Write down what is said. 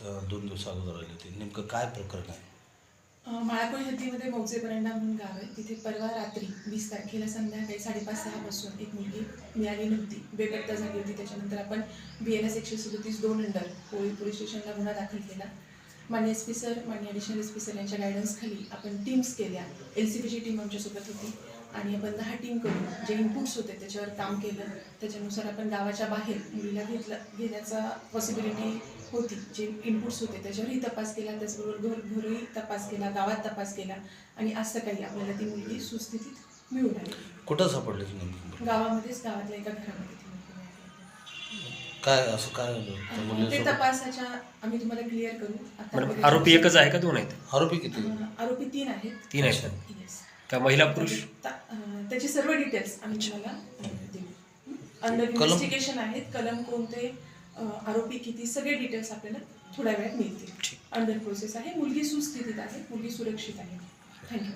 दिवस दोन दिवस अगोदर आली होती. नेमकं काय प्रकरण आहे? अं, माळाकोळी हद्दीमध्ये मौजे परंडा म्हणून गाव आहे. तिथे परवा रात्री वीस तारखेला संध्याकाळी साडेपाच सहापासून एक मुलगी मिळाली नव्हती. बेपत्ता झाली होती. त्याच्यानंतर आपण बी एन एस एकशे सदतीस दोन अंडर पोळी पोलीस स्टेशनला गुन्हा दाखल केला. मान्य एस पी सर मान्य ॲडिशनल एस पी सर यांच्या गायडन्सखाली आपण टीम्स केल्या. एल सी बीची टीम आमच्यासोबत होती. आणि आपण दहा टीम करून जे इनपुट्स होते त्याच्यावर काम केलं. त्याच्यानुसार आपण गावाच्या बाहेर मुलीला घेतलं घेण्याचा पॉसिबिलिटी होती जे इनपुट्स होते त्याच्यावरही तपास केला त्याचबरोबर घर घरही तपास केला गावात तपास केला आणि आज सकाळी आपल्याला ती मुलगी सुस्थितीत मिळून आली. कुठं सापडली ती नेमकी गावामध्येच गावातल्या एका घरामध्ये ती मुलगी. काय असं काय त्या ते मुलीसोबत? तपासाच्या आम्ही तुम्हाला क्लिअर करू. मॅडम आरोपी एकच आहे का दोन आहेत? आरोपी किती? अं, आरोपी तीन आहेत. तीन आहेत Yes. का महिला पुरुष? अं, त्याचे सर्व डिटेल्स आम्ही तुम्हाला अं, देऊ. अंडर कलम- इन्व्हेस्टिगेशन आहेत. कलम कोणते? आरोपी किती सगळे डिटेल्स आपल्याला थोड्या वेळात मिळतील. अंडर प्रोसेस आहे. मुलगी सुस्थितीत आहे. मुलगी सुरक्षित आहे. थँक्यू